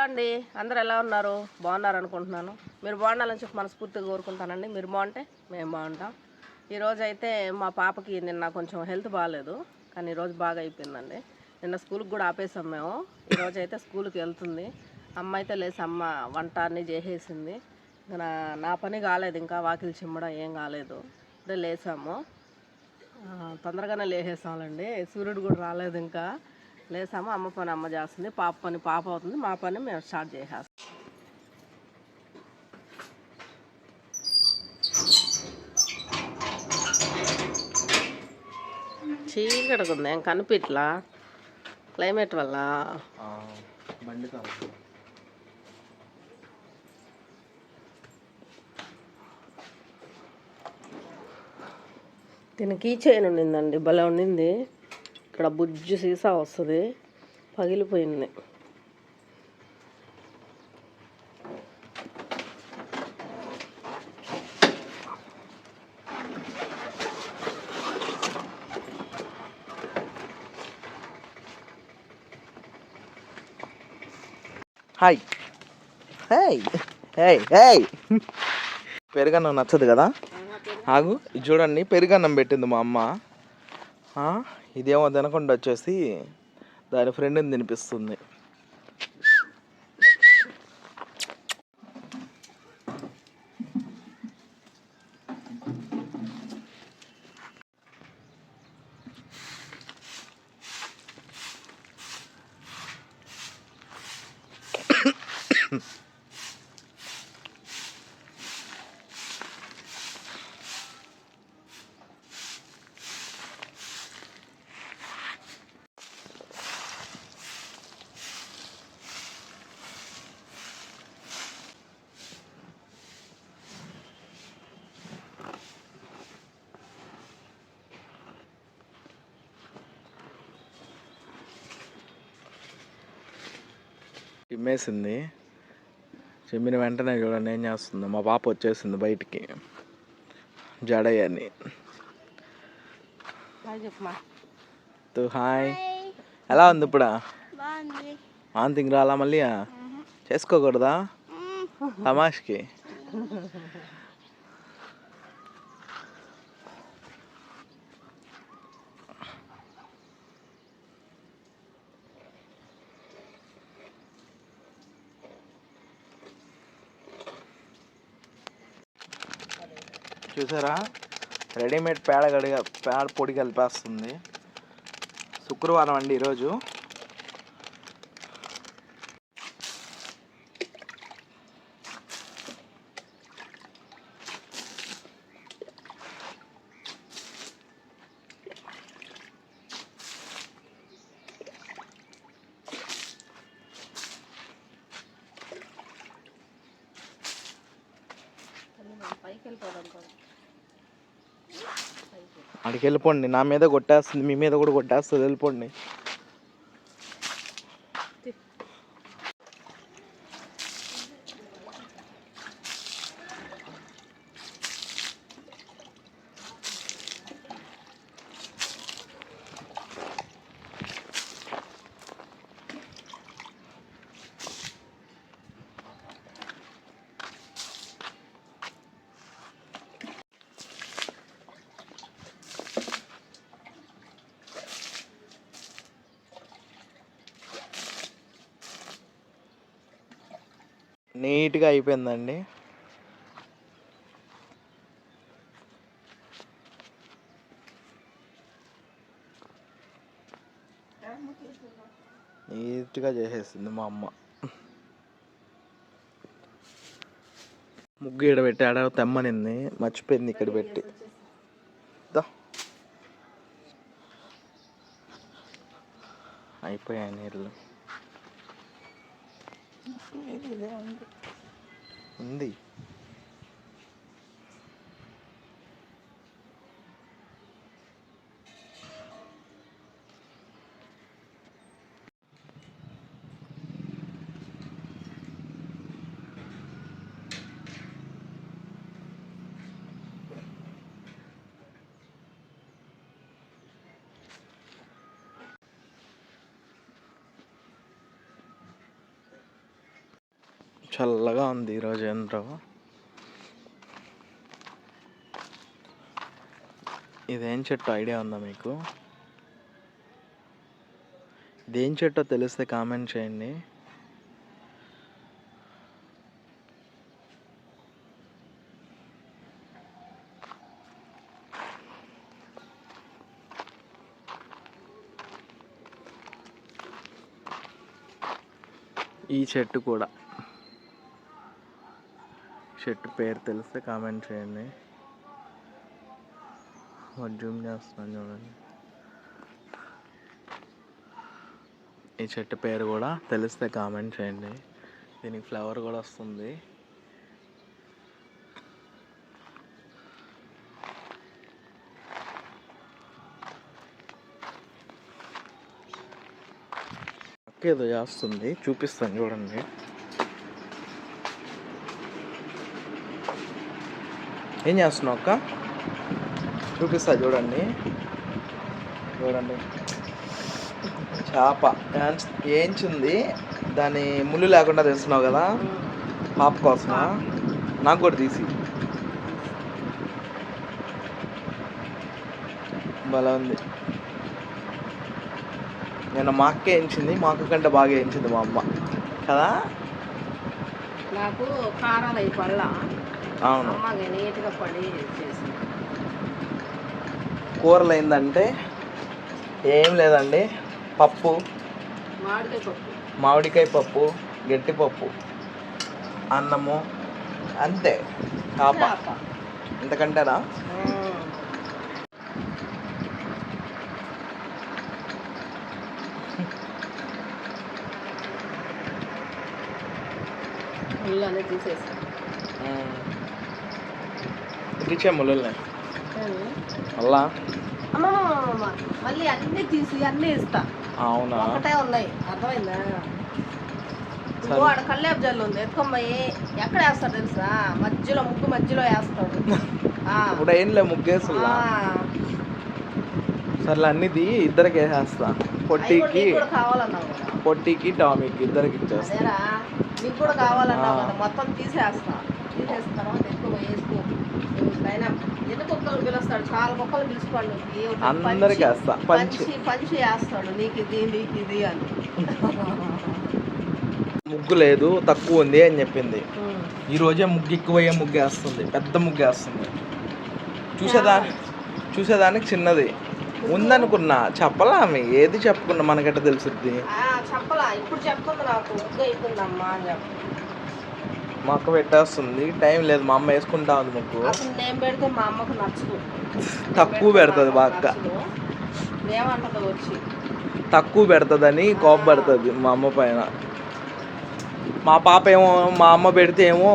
Hello అండి అందరు ఎలా ఉన్నారు? బాగున్నారు అనుకుంటున్నాను. మీరు బాగుండాలని చెప్పి మనస్ఫూర్తిగా కోరుకుంటానండి. మీరు బాగుంటే మేము బాగుంటాం. ఈరోజు అయితే మా పాపకి నిన్న కొంచెం హెల్త్ బాగాలేదు. కానీ ఈరోజు బాగా అయిపోయిందండి. నిన్న స్కూల్కి కూడా ఆపేసాం మేము. ఈరోజు అయితే స్కూల్కి వెళ్తుంది. అమ్మ అయితే లేసి అమ్మ వంట అన్నీ చేసేసింది. ఇంకా నా నా పని కాలేదు. ఇంకా వాకిలి చిమ్మడం ఏం కాలేదు. ఇప్పుడే లేసాము. తొందరగానే లేసేసామండి సూర్యుడు కూడా రాలేదు ఇంకా. లేసాము అమ్మ పని అమ్మ చేస్తుంది పాప పని పాప అవుతుంది మా పని మేము స్టార్ట్ చేసేస్తాం. చీకటిగా ఉంది ఏం కనిపిట్లా? క్లైమేట్ వల్ల. దీనికి చైన్ ఉండిందండి భలే ఉండింది ఇక్కడ బుజ్జు సీసా వస్తుంది. పగిలిపోయింది. హాయ్ హేయ్ హేయ్ హేయ్ పెరుగన్నం నచ్చదు కదా? ఆగు. చూడండి పెరుగన్నం పెట్టింది మా అమ్మ. ఆ, ఇదేమో తినకుండా వచ్చేసి దాని ఫ్రెండ్ని తినిపిస్తుంది. చిమ్మేసింది చిమ్మిన వెంటనే చూడండి ఏం చేస్తుంది. మా పాప వచ్చేసింది బయటికి. జడయ్యని. హాయ్. ఎలా ఉంది ఇప్పుడు? వాంతింగ్ రాలా మళ్ళీ చేసుకోకూడదా? తమాష్కి? చూసారా? రెడీమేడ్ పేడ గడిగ పేడ పొడి కలిపేస్తుంది. శుక్రవారం అండి ఈరోజు. పైకి వెళ్ళిపోదాం అక్కడికి వెళ్ళిపోండి నా మీద కొట్టేస్తుంది మీ మీద కూడా కొట్టేస్తుంది వెళ్ళిపోండి. నీట్గా అయిపోయిందండి. నీట్గా చేసేసింది మా అమ్మ. ముగ్గు ఇక్కడ పెట్టి ఆడ తెమ్మనింది మర్చిపోయింది ఇక్కడ పెట్టి. అయిపోయాయి నీళ్ళు. ఉంది చల్లగా ఉంది ఈరోజు ఏంటో ఇదేం చెట్టు ఐడియా ఉందా మీకు? ఇదేం చెట్టో తెలిస్తే కామెంట్ చేయండి. ఈ చెట్టు కూడా. చెట్టు పేరు తెలిస్తే కామెంట్ చేయండి. జూమ్ చేస్తున్నాను చూడండి. ఈ చెట్టు పేరు కూడా తెలిస్తే కామెంట్ చేయండి. దీనికి ఫ్లవర్ కూడా వస్తుంది. ఏదో చేస్తుంది. చూపిస్తాను చూడండి. ఏం చేస్తున్నావు అక్క? చూపిస్తా చూడండి. చూడండి. చేప. ఏంచింది? దాని ముళ్ళు లేకుండా తెస్తున్నావు కదా? పాప కోసమా? నాకు కూడా తీసి. భలే ఉంది. నేను మా అక్క వేయించింది మా అక్క కంటే బాగా వేయించింది మా అమ్మ. కదా? నాకు కారాలు అయి పళ్ళ అవును. నీట్గా పడి కూరలు ఏంటంటే ఏం లేదండి పప్పు. మామిడికాయ పప్పు. మామిడికాయ పప్పు గట్టి పప్పు అన్నము అంతే. చేప. ఇంతకంటేనా? మ్మ్. ముళ్ళు అనేది తీసేసి ఇచ్చే ముళ్ళుల్ని మళ్ళా అన్ని తీసి అన్ని ఇస్తా. అవునా? ఒకటే ఉన్నాయి. అర్థమైందా? ఆడ జల్లు ఉంది. ఎత్తుకొమ్మాయి ఎక్కడ వేస్తాడు తెలుసా? మధ్యలో ముగ్గు మధ్యలో వేస్తాడు. ఇప్పుడు ఏం లే ముగ్గేసులా ఆ. సర్లే అన్నిది ఇద్దరికి వేసేస్తా పొట్టికి పొట్టికి టామీకి ఇద్దరికి ఇచ్చేస్తా. నీకు కూడా. కదా. మొత్తం తీసేస్తా. తీసేసిన తర్వాత ఎక్కువ వేసుకో పైన ఎన్ని కుక్కలు పిలుస్తాడు? చాలా కుక్కలు పిలుచుకోండి. అందరికి పంచి- వేస్తా. పంచి. పంచి వేస్తాడు. నీకు ఇది నీకు ఇది అని. ముగ్గు లేదు తక్కువ ఉంది అని చెప్పింది. ఈ రోజే ముగ్గు ఎక్కువయ్యే ముగ్గు వేస్తుంది. పెద్ద ముగ్గు వేస్తుంది. చూసేదా చూసేదానికి చిన్నది. ఉందనుకున్నా చెప్పలా ఆమె? ఏది చెప్పుకున్నా మనకట్ట తెలుసుద్ది? చెప్పలా. ఇప్పుడు చెప్తుంది నాకు. ముగ్గు అయిపోయిందమ్మా అని చెప్పి మా అక్క పెట్టేస్తుంది. టైం లేదు మా అమ్మ వేసుకుంటా ఉంది ముగ్గు. అసలు నేను పెడితే మా అమ్మకు నచ్చదు. తక్కువ పెడుతుంది మా అక్క ఏమంటది వచ్చి. తక్కువ పెడుతుందని కోపపడుతుంది మా అమ్మ పైన. మా పాప ఏమో మా అమ్మ పెడితే ఏమో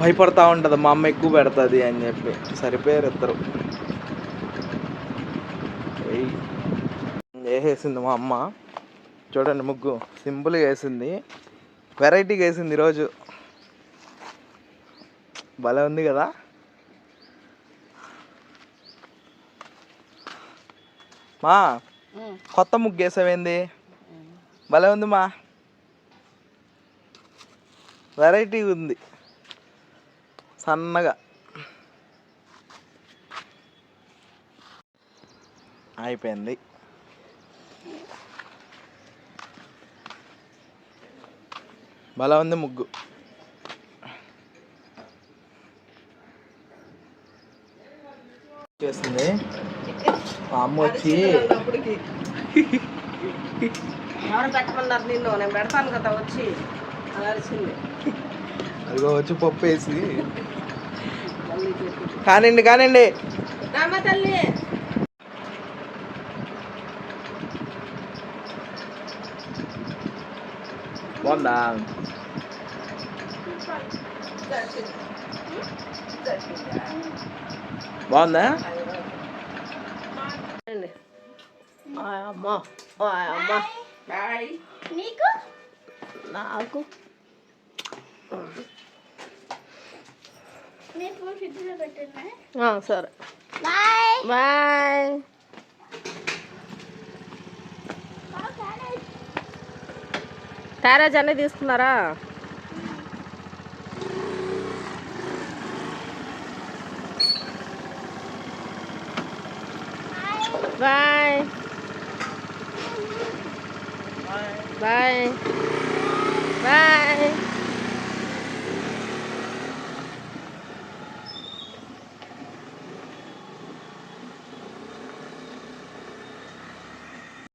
భయపడతా ఉంటుంది మా అమ్మ ఎక్కువ పెడుతుంది అని చెప్పి. సరిపోయారు ఇద్దరు. వేసేసింది మా అమ్మ. చూడండి ముగ్గు సింపుల్గా వేసింది. వెరైటీగా వేసింది ఈరోజు. భలే ఉంది కదా? మా కొత్త ముగ్గు వేసావేంది? భలే ఉంది మా. వెరైటీ ఉంది. సన్నగా. అయిపోయింది. భలే ఉంది ముగ్గు. చేసింది మా అమ్మ వచ్చి అప్పటికి ఎవరు పెట్టమన్నారు నిన్ను? నేను పెడతాను కదా వచ్చి. అరిచింది. అదిగో వచ్చి పప్పు వేసి. కానివ్వండి రామ్మ తల్లి! బాగుందా? బాగుందా? అమ్మా. అమ్మా. నీకు? నాకు. సరే. బాయ్. బాయ్. తారాజ్ అన్నీ తీసుకున్నారా? బాయ్. Bye bye